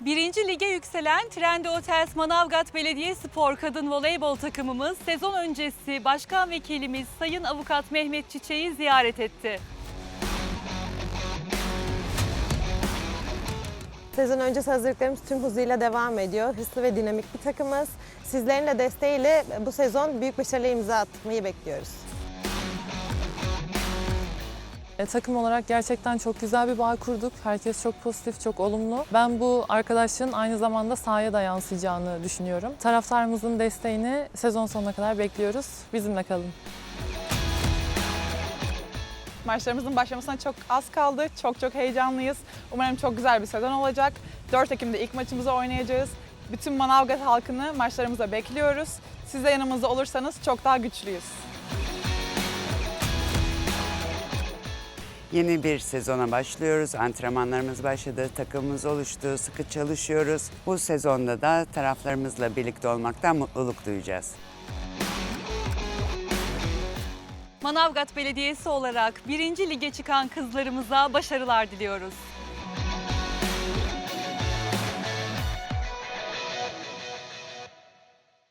Birinci lige yükselen Trendy Hotels Manavgat Belediye Spor Kadın Voleybol takımımız sezon öncesi Başkan Vekilimiz Sayın Avukat Mehmet Çiçek'i ziyaret etti. Sezon öncesi hazırlıklarımız tüm hızıyla devam ediyor. Hırslı ve dinamik bir takımız. Sizlerin de desteğiyle bu sezon büyük başarıya imza atmayı bekliyoruz. E, takım olarak gerçekten çok güzel bir bağ kurduk. Herkes çok pozitif, çok olumlu. Ben bu arkadaşlığın aynı zamanda sahaya da yansıyacağını düşünüyorum. Taraftarımızın desteğini sezon sonuna kadar bekliyoruz. Bizimle kalın. Maçlarımızın başlamasına çok az kaldı. Çok çok heyecanlıyız. Umarım çok güzel bir sezon olacak. 4 Ekim'de ilk maçımızı oynayacağız. Bütün Manavgat halkını maçlarımıza bekliyoruz. Siz de yanımızda olursanız çok daha güçlüyüz. Yeni bir sezona başlıyoruz. Antrenmanlarımız başladı, takımımız oluştu, sıkı çalışıyoruz. Bu sezonda da taraflarımızla birlikte olmaktan mutluluk duyacağız. Manavgat Belediyesi olarak birinci lige çıkan kızlarımıza başarılar diliyoruz.